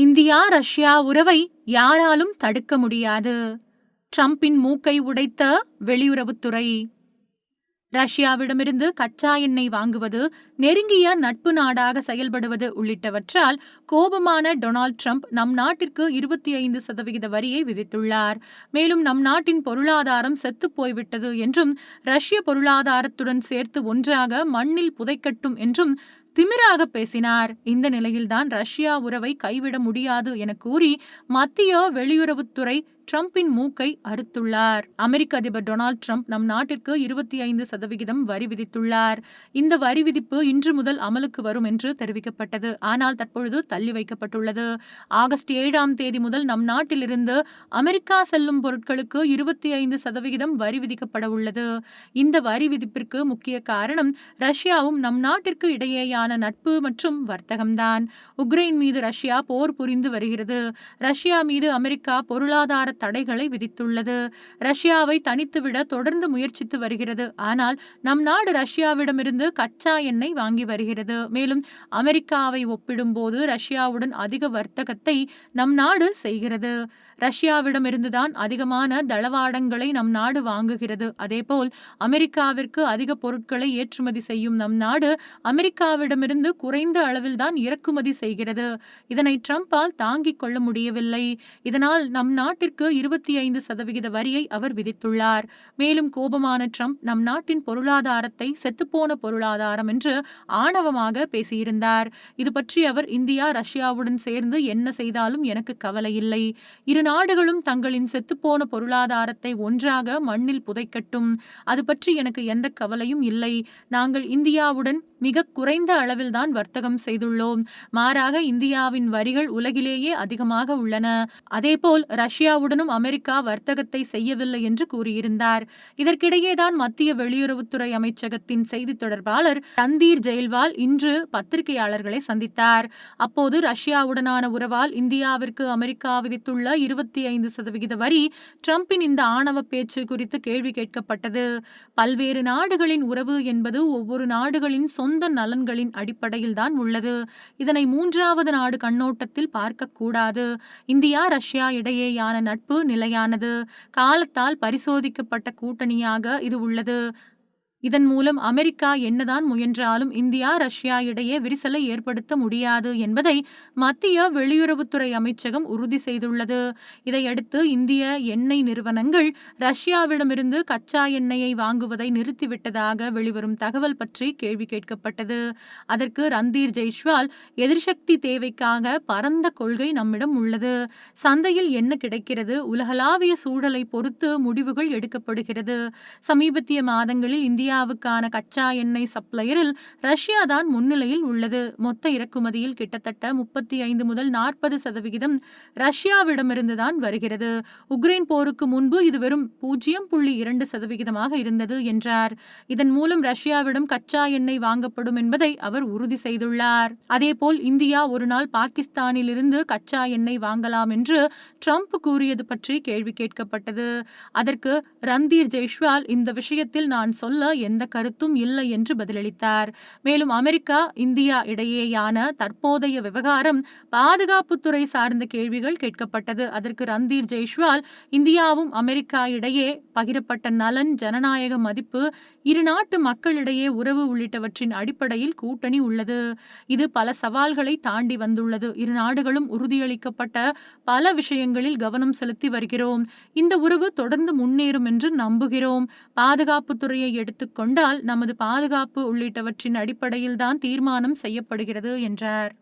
India Russia உறவை யாராலும் தடுக்க முடியாது. ட்ரம்பின் மூக்கை உடைத்த வெளியுறவுத்துறை. ரஷ்யாவிடமிருந்து கச்சா எண்ணெய் வாங்குவது நெருங்கிய நட்பு நாடாக செயல்படுவது உள்ளிட்டவற்றால் கோபமான டொனால்ட் ட்ரம்ப் நம் நாட்டிற்கு இருபத்தி ஐந்து சதவிகித வரியை விதித்துள்ளார். மேலும் நம் நாட்டின் பொருளாதாரம் செத்து போய்விட்டது என்றும் ரஷ்ய பொருளாதாரத்துடன் சேர்த்து ஒன்றாக மண்ணில் புதைக்கட்டும் என்றும் திமிராக பேசினார். இந்த நிலையில்தான் ரஷ்யா உறவை கைவிட முடியாது என கூறி மத்திய வெளியுறவுத்துறை டிரம்பின் மூக்கை அறுத்துள்ளார். அமெரிக்க அதிபர் டொனால்டு டிரம்ப் நம் நாட்டிற்கு இருபத்தி ஐந்து சதவிகிதம் வரி விதித்துள்ளார். இந்த வரி விதிப்பு இன்று முதல் அமலுக்கு வரும் என்று தெரிவிக்கப்பட்டது. ஆனால் தற்பொழுது தள்ளி வைக்கப்பட்டுள்ளது. ஆகஸ்ட் ஏழாம் தேதி முதல் நம் நாட்டிலிருந்து அமெரிக்கா செல்லும் பொருட்களுக்கு இருபத்தி ஐந்து சதவிகிதம் வரி விதிக்கப்பட உள்ளது. இந்த வரி விதிப்பிற்கு முக்கிய காரணம் ரஷ்யாவும் நம் நாட்டிற்கு இடையேயான நட்பு மற்றும் வர்த்தகம்தான். உக்ரைன் மீது ரஷ்யா போர் புரிந்து வருகிறது. ரஷ்யா மீது அமெரிக்கா பொருளாதார தடைகளை விதித்துள்ளது. ரஷ்யாவை தனித்துவிட தொடர்ந்து முயற்சித்து வருகிறது. ஆனால் நம் நாடு ரஷ்யாவிடமிருந்து கச்சா எண்ணெய் வாங்கி வருகிறது. மேலும் அமெரிக்காவை ஒப்பிடும்போது ரஷ்யாவுடன் அதிக வர்த்தகத்தை நம் நாடு செய்கிறது. ரஷ்யாவிடமிருந்துதான் அதிகமான தளவாடங்களை நம் நாடு வாங்குகிறது. அதேபோல் அமெரிக்காவிற்கு அதிக பொருட்களை ஏற்றுமதி செய்யும் நம் நாடு அமெரிக்காவிடமிருந்து குறைந்த அளவில்தான் இறக்குமதி செய்கிறது. இதனை ட்ரம்பால் தாங்கிக் கொள்ள முடியவில்லை. இதனால் நம் நாட்டிற்கு இருபத்தி ஐந்து சதவிகித வரியை அவர் விதித்துள்ளார். மேலும் கோபமான ட்ரம்ப் நம் நாட்டின் பொருளாதாரத்தை செத்துப்போன பொருளாதாரம் என்று ஆணவமாக பேசியிருந்தார். இது பற்றி அவர் இந்தியா ரஷ்யாவுடன் சேர்ந்து என்ன செய்தாலும் எனக்கு கவலை இல்லை இரு நாடுகளும் தங்களின் செத்துப்போன பொருளாதாரத்தை ஒன்றாக மண்ணில் புதைக்கட்டும். அது பற்றி எனக்கு எந்த கவலையும் இல்லை. நாங்கள் இந்தியாவுடன் மிக குறைந்த அளவில்தான் வர்த்தகம் செய்துள்ளோம். மாறாக இந்தியாவின் வரிகள் உலகிலேயே அதிகமாக உள்ளன. அதேபோல் ரஷ்யாவுடனும் அமெரிக்கா வர்த்தகத்தை செய்யவில்லை என்று கூறியிருந்தார். இதற்கிடையேதான் மத்திய வெளியுறவுத்துறை அமைச்சகத்தின் செய்தி தொடர்பாளர் ரந்தீர் ஜெயல்வால் இன்று பத்திரிகையாளர்களை சந்தித்தார். அப்போது ரஷ்யாவுடனான உறவால் இந்தியாவிற்கு அமெரிக்கா விதித்துள்ள இருபது இருபத்தி ஐந்து சதவிகித வரி ட்ரம்பின் இந்த ஆணவ பேச்சு குறித்து கேள்வி கேட்கப்பட்டது. பல்வேறு நாடுகளின் உறவு என்பது ஒவ்வொரு நாடுகளின் சொந்த நலன்களின் அடிப்படையில் தான் உள்ளது. இதனை மூன்றாவது நாடு கண்ணோட்டத்தில் பார்க்கக்கூடாது. இந்தியா ரஷ்யா இடையேயான நட்பு நிலையானது. காலத்தால் பரிசோதிக்கப்பட்ட கூட்டணியாக இது உள்ளது. இதன் மூலம் அமெரிக்கா என்னதான் முயன்றாலும் இந்தியா ரஷ்யா இடையே விரிசலை ஏற்படுத்த முடியாது என்பதை மத்திய வெளியுறவுத்துறை அமைச்சகம் உறுதி செய்துள்ளது. இதையடுத்து இந்திய எண்ணெய் நிறுவனங்கள் ரஷ்யாவிடமிருந்து கச்சா எண்ணெயை வாங்குவதை நிறுத்திவிட்டதாக வெளிவரும் தகவல் பற்றி கேள்வி கேட்கப்பட்டது. அதற்கு ரந்தீர் ஜெய்ஷ்வால் எதிர்சக்தி தேவைக்காக பரந்த கொள்கை நம்மிடம் உள்ளது. சந்தையில் என்ன கிடைக்கிறது? உலகளாவிய சூழலை பொறுத்து முடிவுகள் எடுக்கப்படுகிறது. சமீபத்திய மாதங்களில் இந்திய இந்தியாவுக்கான கச்சா எண்ணெய் சப்ளையரில் ரஷ்யா தான் முன்னிலையில் உள்ளது. மொத்த இறக்குமதியில் கிட்டத்தட்ட முப்பத்தி ஐந்து முதல் நாற்பது சதவிகிதம் ரஷ்யாவிடமிருந்து தான் வருகிறது. உக்ரைன் போருக்கு முன்பு இது வெறும் பூஜ்ஜியம் புள்ளி இரண்டு சதவிகிதமாக இருந்தது என்றார். இதன் மூலம் ரஷ்யாவிடம் கச்சா எண்ணெய் வாங்கப்படும் என்பதை அவர் உறுதி செய்துள்ளார். அதேபோல் இந்தியா ஒருநாள் பாகிஸ்தானிலிருந்து கச்சா எண்ணெய் வாங்கலாம் என்று ட்ரம்ப் கூறியது பற்றி கேள்வி கேட்கப்பட்டது. அதற்கு ரந்தீர் ஜெய்ஷ்வால் இந்த விஷயத்தில் நான் சொல்ல எந்த கருத்தும் இல்லை என்று பதிலளித்தார். மேலும் அமெரிக்கா இந்தியா இடையேயான தற்போதைய விவகாரம் பாதுகாப்புத்துறை சார்ந்த கேள்விகள் கேட்கப்பட்டது. அதற்கு ரந்தீர் ஜெய்ஷ்வால் இந்தியாவும் அமெரிக்கா இடையே பகிரப்பட்ட நலன் ஜனநாயக மதிப்பு இரு நாட்டு மக்களிடையே உறவு உள்ளிட்டவற்றின் அடிப்படையில் கூட்டணி உள்ளது. இது பல சவால்களை தாண்டி வந்துள்ளது. இரு நாடுகளும் உறுதியளிக்கப்பட்ட பல விஷயங்களில் கவனம் செலுத்தி வருகிறோம். இந்த உறவு தொடர்ந்து முன்னேறும் என்று நம்புகிறோம். பாதுகாப்புத்துறையை எடுத்துக்கொண்டால் நமது பாதுகாப்பு உள்ளிட்டவற்றின் அடிப்படையில்தான் தீர்மானம் செய்யப்படுகிறது என்றார்.